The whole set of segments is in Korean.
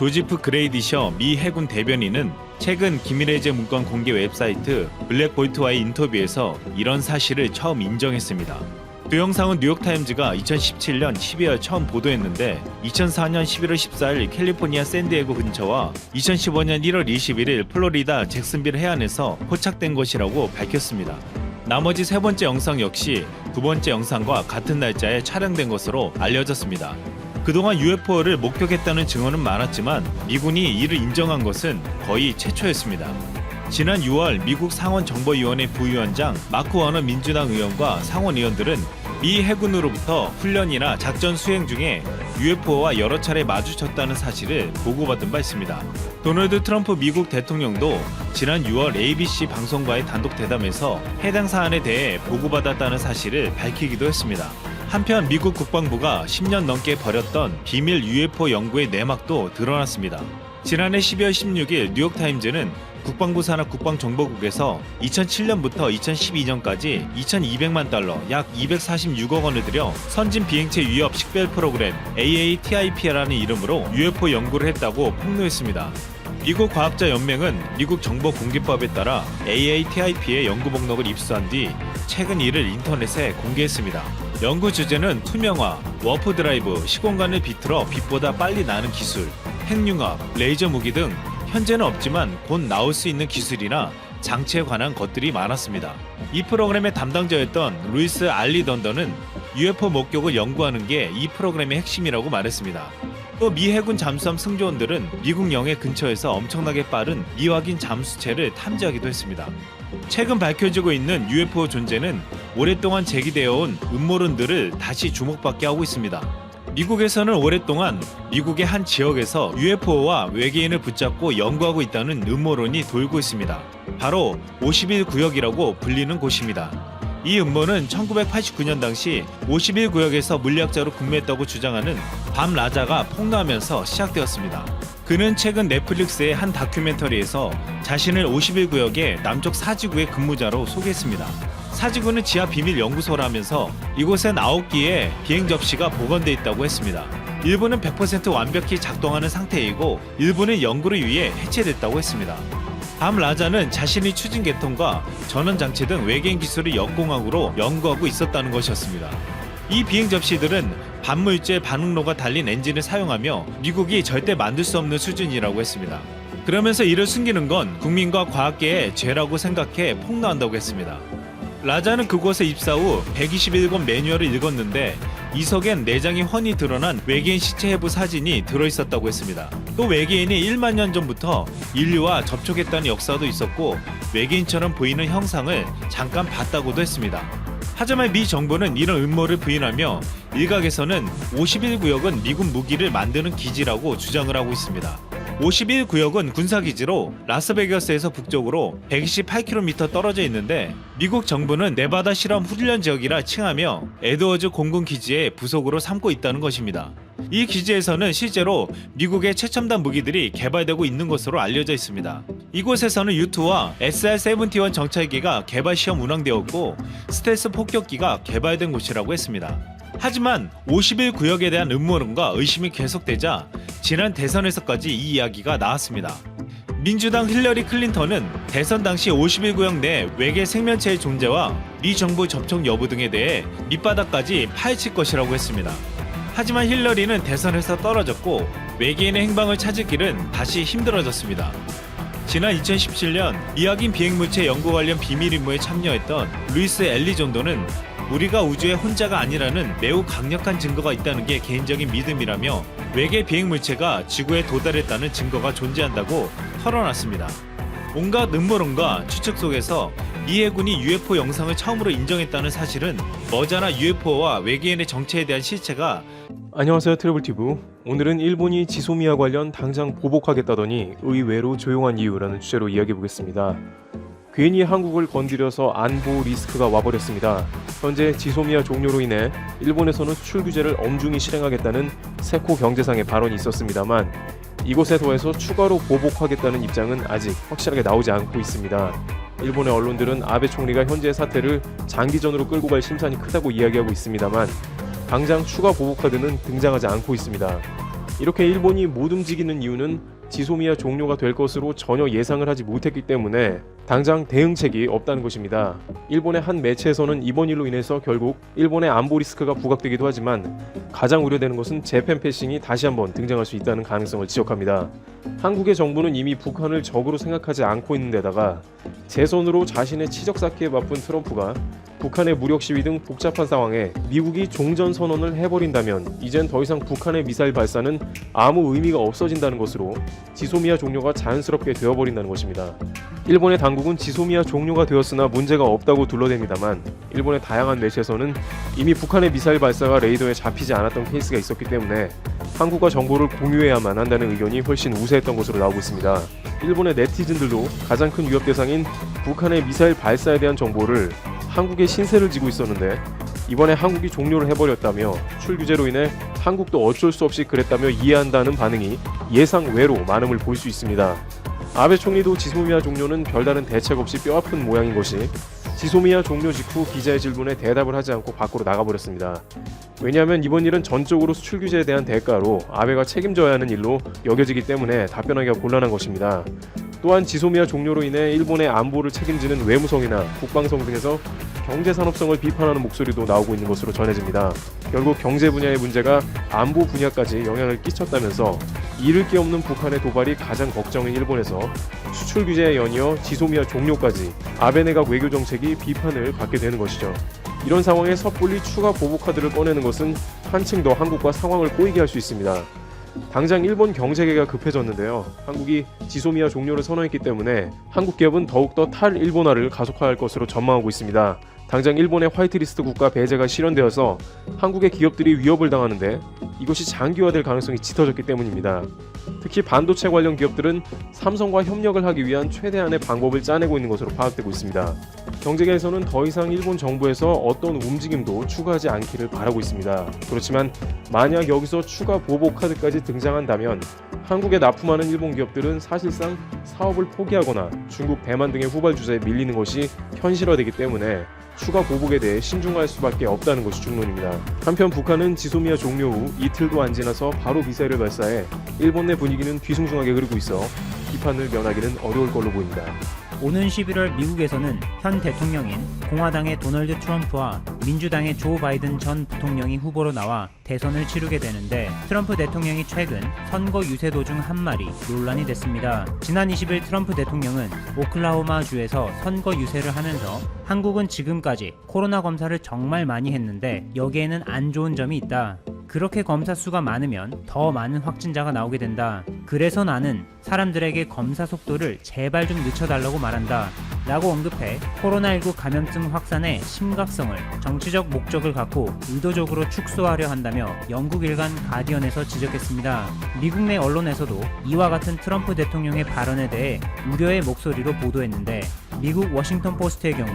조지프 그레이디셔 미 해군 대변인은 최근 기밀해제 문건 공개 웹사이트 블랙볼트와의 인터뷰에서 이런 사실을 처음 인정했습니다. 그 영상은 뉴욕타임즈가 2017년 12월 처음 보도했는데 2004년 11월 14일 캘리포니아 샌디에고 근처와 2015년 1월 21일 플로리다 잭슨빌 해안에서 포착된 것이라고 밝혔습니다. 나머지 세 번째 영상 역시 두 번째 영상과 같은 날짜에 촬영된 것으로 알려졌습니다. 그동안 UFO를 목격했다는 증언은 많았지만 미군이 이를 인정한 것은 거의 최초였습니다. 지난 6월 미국 상원정보위원회 부위원장 마크 워너 민주당 의원과 상원 의원들은 미 해군으로부터 훈련이나 작전 수행 중에 UFO와 여러 차례 마주쳤다는 사실을 보고받은 바 있습니다. 도널드 트럼프 미국 대통령도 지난 6월 ABC 방송과의 단독 대담에서 해당 사안에 대해 보고받았다는 사실을 밝히기도 했습니다. 한편 미국 국방부가 10년 넘게 벌였던 비밀 UFO 연구의 내막도 드러났습니다. 지난해 12월 16일 뉴욕타임즈는 국방부 산하 국방정보국에서 2007년부터 2012년까지 2,200만 달러, 약 246억 원을 들여 선진 비행체 위협 식별 프로그램 AATIP라는 이름으로 UFO 연구를 했다고 폭로했습니다. 미국 과학자 연맹은 미국 정보 공개법에 따라 AATIP의 연구 목록을 입수한 뒤 최근 이를 인터넷에 공개했습니다. 연구 주제는 투명화, 워프 드라이브, 시공간을 비틀어 빛보다 빨리 나는 기술, 핵융합, 레이저 무기 등 현재는 없지만 곧 나올 수 있는 기술이나 장치에 관한 것들이 많았습니다. 이 프로그램의 담당자였던 루이스 알리 던던은 UFO 목격을 연구하는 게 이 프로그램의 핵심이라고 말했습니다. 또 미 해군 잠수함 승조원들은 미국 영해 근처에서 엄청나게 빠른 미확인 잠수체를 탐지하기도 했습니다. 최근 밝혀지고 있는 UFO 존재는 오랫동안 제기되어 온 음모론들을 다시 주목받게 하고 있습니다. 미국에서는 오랫동안 미국의 한 지역에서 UFO와 외계인을 붙잡고 연구하고 있다는 음모론이 돌고 있습니다. 바로 51 구역이라고 불리는 곳입니다. 이 음모는 1989년 당시 51구역에서 물리학자로 근무했다고 주장하는 밤 라자가 폭로하면서 시작되었습니다. 그는 최근 넷플릭스의 한 다큐멘터리에서 자신을 51구역의 남쪽 사지구의 근무자로 소개했습니다. 사지구는 지하 비밀 연구소라면서 이곳엔 9기의 비행 접시가 보관돼 있다고 했습니다. 일부는 100% 완벽히 작동하는 상태이고 일부는 연구를 위해 해체됐다고 했습니다. 밤 라자는 자신이 추진 계통과 전원 장치 등 외계인 기술을 역공학으로 연구하고 있었다는 것이었습니다. 이 비행 접시들은 반물질 반응로가 달린 엔진을 사용하며 미국이 절대 만들 수 없는 수준이라고 했습니다. 그러면서 이를 숨기는 건 국민과 과학계의 죄라고 생각해 폭로한다고 했습니다. 라자는 그곳에 입사 후 121권 매뉴얼을 읽었는데 이석엔 내장이 훤히 드러난 외계인 시체 해부 사진이 들어있었다고 했습니다. 또 외계인이 1만 년 전부터 인류와 접촉했다는 역사도 있었고 외계인처럼 보이는 형상을 잠깐 봤다고도 했습니다. 하지만 미 정부는 이런 음모를 부인하며 일각에서는 51구역은 미군 무기를 만드는 기지라고 주장을 하고 있습니다. 51구역은 군사기지로 라스베가스에서 북쪽으로 128km 떨어져 있는데 미국 정부는 네바다 실험 훈련 지역이라 칭하며 에드워즈 공군 기지의 부속으로 삼고 있다는 것입니다. 이 기지에서는 실제로 미국의 최첨단 무기들이 개발되고 있는 것으로 알려져 있습니다. 이곳에서는 U2와 SR-71 정찰기가 개발 시험 운항되었고 스텔스 폭격기가 개발된 곳이라고 했습니다. 하지만 51구역에 대한 음모론과 의심이 계속되자 지난 대선에서까지 이 이야기가 나왔습니다. 민주당 힐러리 클린턴은 대선 당시 51구역 내 외계 생명체의 존재와 미 정부 접촉 여부 등에 대해 밑바닥까지 파헤칠 것이라고 했습니다. 하지만 힐러리는 대선에서 떨어졌고 외계인의 행방을 찾을 길은 다시 힘들어졌습니다. 지난 2017년 미확인 비행물체 연구 관련 비밀 임무에 참여했던 루이스 엘리존도는 우리가 우주의 혼자가 아니라는 매우 강력한 증거가 있다는 게 개인적인 믿음이라며 외계 비행 물체가 지구에 도달했다는 증거가 존재한다고 털어놨습니다. 온갖 음모론과 추측 속에서 미 해군이 UFO 영상을 처음으로 인정했다는 사실은 머자나 UFO와 외계인의 정체에 대한 실체가 안녕하세요 트래블티브 오늘은 일본이 지소미아 관련 당장 보복하겠다더니 의외로 조용한 이유라는 주제로 이야기해보겠습니다 괜히 한국을 건드려서 안보 리스크가 와버렸습니다 현재 지소미아 종료로 인해 일본에서는 수출 규제를 엄중히 실행하겠다는 세코 경제상의 발언이 있었습니다만 이곳에 더해서 추가로 보복하겠다는 입장은 아직 확실하게 나오지 않고 있습니다 일본의 언론들은 아베 총리가 현재의 사태를 장기전으로 끌고 갈 심산이 크다고 이야기하고 있습니다만 당장 추가 보복 카드는 등장하지 않고 있습니다. 이렇게 일본이 못 움직이는 이유는 지소미아 종료가 될 것으로 전혀 예상을 하지 못했기 때문에 당장 대응책이 없다는 것입니다. 일본의 한 매체에서는 이번 일로 인해서 결국 일본의 안보 리스크가 부각되기도 하지만 가장 우려되는 것은 재팬 패싱이 다시 한번 등장할 수 있다는 가능성을 지적합니다. 한국의 정부는 이미 북한을 적으로 생각하지 않고 있는 데다가 제 손으로 자신의 치적 쌓기에 바쁜 트럼프가 북한의 무력 시위 등 복잡한 상황에 미국이 종전 선언을 해버린다면 이젠 더 이상 북한의 미사일 발사는 아무 의미가 없어진다는 것으로 지소미아 종료가 자연스럽게 되어버린다는 것입니다. 일본의 당국은 지소미아 종료가 되었으나 문제가 없다고 둘러댑니다만 일본의 다양한 매체에서는 이미 북한의 미사일 발사가 레이더에 잡히지 않았던 케이스가 있었기 때문에 한국과 정보를 공유해야만 한다는 의견이 훨씬 우세했던 것으로 나오고 있습니다. 일본의 네티즌들도 가장 큰 위협 대상인 북한의 미사일 발사에 대한 정보를 한국에 신세를 지고 있었는데 이번에 한국이 종료를 해버렸다며 수출 규제로 인해 한국도 어쩔 수 없이 그랬다며 이해한다는 반응이 예상 외로 많음을 볼 수 있습니다. 아베 총리도 지소미아 종료는 별다른 대책 없이 뼈아픈 모양인 것이 지소미아 종료 직후 기자의 질문에 대답을 하지 않고 밖으로 나가버렸습니다. 왜냐하면 이번 일은 전적으로 수출 규제에 대한 대가로 아베가 책임져야 하는 일로 여겨지기 때문에 답변하기가 곤란한 것입니다. 또한 지소미아 종료로 인해 일본의 안보를 책임지는 외무성이나 국방성 등에서 경제 산업성을 비판하는 목소리도 나오고 있는 것으로 전해집니다. 결국 경제 분야의 문제가 안보 분야까지 영향을 끼쳤다면서 잃을 게 없는 북한의 도발이 가장 걱정인 일본에서 수출 규제에 연이어 지소미아 종료까지 아베 내각 외교 정책이 비판을 받게 되는 것이죠. 이런 상황에 섣불리 추가 보복 카드를 꺼내는 것은 한층 더 한국과 상황을 꼬이게 할 수 있습니다. 당장 일본 경제계가 급해졌는데요. 한국이 지소미아 종료를 선언했기 때문에 한국 기업은 더욱더 탈일본화를 가속화할 것으로 전망하고 있습니다. 당장 일본의 화이트리스트 국가 배제가 실현되어서 한국의 기업들이 위협을 당하는데 이것이 장기화될 가능성이 짙어졌기 때문입니다. 특히 반도체 관련 기업들은 삼성과 협력을 하기 위한 최대한의 방법을 짜내고 있는 것으로 파악되고 있습니다. 경제계에서는 더 이상 일본 정부에서 어떤 움직임도 추가하지 않기를 바라고 있습니다. 그렇지만 만약 여기서 추가 보복 카드까지 등장한다면 한국에 납품하는 일본 기업들은 사실상 사업을 포기하거나 중국 대만 등의 후발 주자에 밀리는 것이 현실화되기 때문에 추가 보복에 대해 신중할 수밖에 없다는 것이 중론입니다. 한편 북한은 지소미아 종료 후 이틀도 안 지나서 바로 미사일을 발사해 일본 내 분위기는 뒤숭숭하게 흐르고 있어 비판을 면하기는 어려울 걸로 보입니다. 오는 11월 미국에서는 현 대통령인 공화당의 도널드 트럼프와 민주당의 조 바이든 전 부통령이 후보로 나와 대선을 치르게 되는데 트럼프 대통령이 최근 선거 유세 도 중 한 말이 논란이 됐습니다. 지난 20일 트럼프 대통령은 오클라호마 주에서 선거 유세를 하면서 한국은 지금까지 코로나 검사를 정말 많이 했는데 여기에는 안 좋은 점이 있다. 그렇게 검사 수가 많으면 더 많은 확진자가 나오게 된다. 그래서 나는 사람들에게 검사 속도를 제발 좀 늦춰달라고 말한다. 라고 언급해 코로나19 감염증 확산의 심각성을 정치적 목적을 갖고 의도적으로 축소하려 한다며 영국 일간 가디언에서 지적했습니다. 미국 내 언론에서도 이와 같은 트럼프 대통령의 발언에 대해 우려의 목소리로 보도했는데 미국 워싱턴 포스트의 경우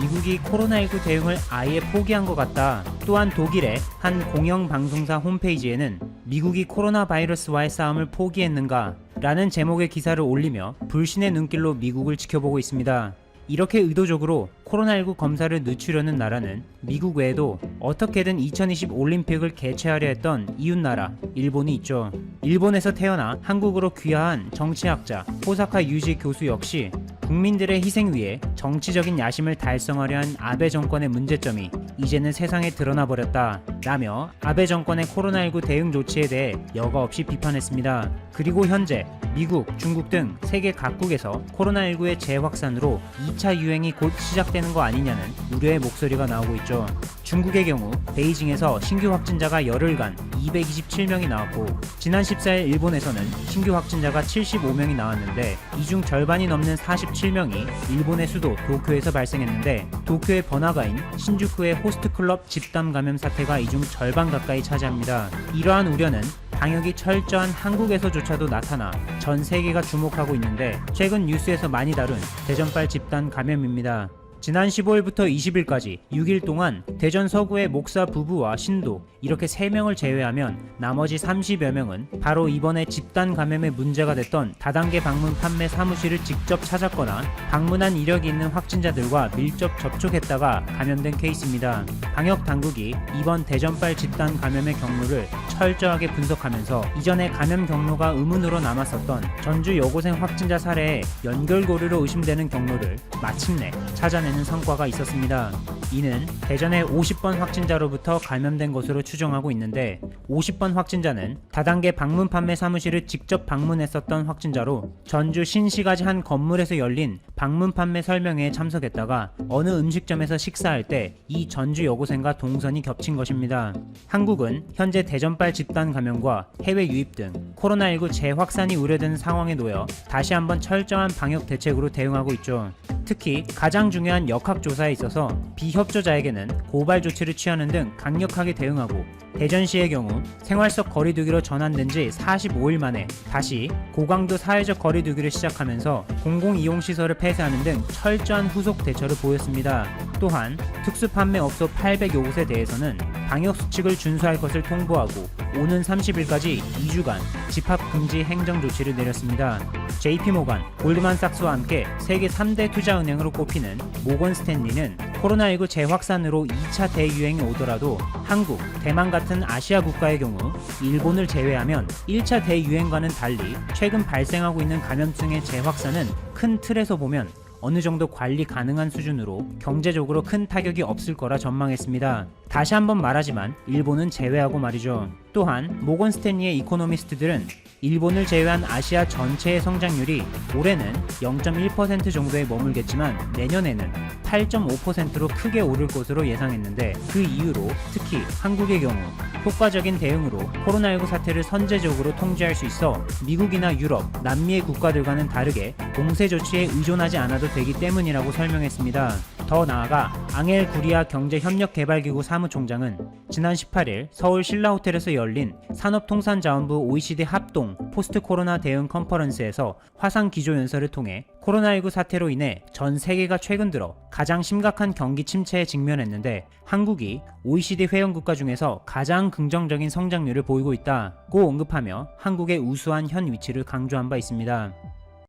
미국이 코로나19 대응을 아예 포기한 것 같다. 또한 독일의 한 공영 방송사 홈페이지에는 미국이 코로나 바이러스와의 싸움을 포기했는가? 라는 제목의 기사를 올리며 불신의 눈길로 미국을 지켜보고 있습니다. 이렇게 의도적으로 코로나19 검사를 늦추려는 나라는 미국 외에도 어떻게든 2020 올림픽을 개최하려 했던 이웃나라 일본이 있죠. 일본에서 태어나 한국으로 귀화한 정치학자 호사카 유지 교수 역시 국민들의 희생 위에 정치적인 야심을 달성하려 한 아베 정권의 문제점이 이제는 세상에 드러나 버렸다. 라며 아베 정권의 코로나19 대응 조치에 대해 여과 없이 비판했습니다. 그리고 현재 미국, 중국 등 세계 각국에서 코로나19의 재확산으로 2차 유행이 곧 시작되는 거 아니냐는 우려의 목소리가 나오고 있죠. 중국의 경우 베이징에서 신규 확진자가 열흘간 227명이 나왔고 지난 14일 일본에서는 신규 확진자가 75명이 나왔는데 이 중 절반이 넘는 47명이 일본의 수도 도쿄에서 발생했는데 도쿄의 번화가인 신주쿠의 호스트 클럽 집단 감염 사태가 이 중 절반 가까이 차지합니다. 이러한 우려는 방역이 철저한 한국에서조차도 나타나 전 세계가 주목하고 있는데 최근 뉴스에서 많이 다룬 대전발 집단 감염입니다. 지난 15일부터 20일까지 6일 동안 대전 서구의 목사 부부와 신도 이렇게 3명을 제외하면 나머지 30여 명은 바로 이번에 집단 감염의 문제가 됐던 다단계 방문 판매 사무실을 직접 찾았거나 방문한 이력이 있는 확진자들과 밀접 접촉했다가 감염된 케이스입니다. 방역 당국이 이번 대전발 집단 감염의 경로를 철저하게 분석하면서 이전에 감염 경로가 의문으로 남았었던 전주 여고생 확진자 사례에 연결고리로 의심되는 경로를 마침내 찾아 내는 성과가 있었습니다. 이는 대전의 50번 확진자로부터 감염된 것으로 추정하고 있는데 50번 확진자는 다단계 방문 판매 사무실을 직접 방문했었던 확진자로 전주 신시가지 한 건물에서 열린 방문 판매 설명회에 참석했다가 어느 음식점에서 식사할 때 이 전주 여고생과 동선이 겹친 것입니다. 한국은 현재 대전발 집단 감염과 해외 유입 등 코로나19 재확산이 우려되는 상황에 놓여 다시 한번 철저한 방역 대책으로 대응하고 있죠. 특히 가장 중요한 역학조사에 있어서 비협조자에게는 고발 조치를 취하는 등 강력하게 대응하고 대전시의 경우 생활 속 거리두기로 전환된 지 45일 만에 다시 고강도 사회적 거리두기를 시작하면서 공공이용시설을 폐쇄하는 등 철저한 후속 대처를 보였습니다. 또한 특수판매업소 800여 곳에 대해서는 방역 수칙을 준수할 것을 통보하고 오는 30일까지 2주간 집합 금지 행정 조치를 내렸습니다. JP모간, 골드만삭스와 함께 세계 3대 투자은행으로 꼽히는 모건 스탠리는 코로나19 재확산으로 2차 대유행이 오더라도 한국, 대만 같은 아시아 국가의 경우 일본을 제외하면 1차 대유행과는 달리 최근 발생하고 있는 감염증의 재확산은 큰 틀에서 보면 어느 정도 관리 가능한 수준으로 경제적으로 큰 타격이 없을 거라 전망했습니다. 다시 한번 말하지만 일본은 제외하고 말이죠. 또한 모건 스탠리의 이코노미스트들은 일본을 제외한 아시아 전체의 성장률이 올해는 0.1% 정도에 머물겠지만 내년에는 8.5%로 크게 오를 것으로 예상했는데 그 이유로 특히 한국의 경우 효과적인 대응으로 코로나19 사태를 선제적으로 통제할 수 있어 미국이나 유럽, 남미의 국가들과는 다르게 공세 조치에 의존하지 않아도 되기 때문이라고 설명했습니다. 더 나아가 앙헬 구리아 경제협력개발기구 사무총장은 지난 18일 서울 신라호텔에서 열린 산업통상자원부 OECD 합동 포스트 코로나 대응 컨퍼런스에서 화상 기조 연설을 통해 코로나19 사태로 인해 전 세계가 최근 들어 가장 심각한 경기 침체에 직면했는데 한국이 OECD 회원국가 중에서 가장 긍정적인 성장률을 보이고 있다고 언급하며 한국의 우수한 현 위치를 강조한 바 있습니다.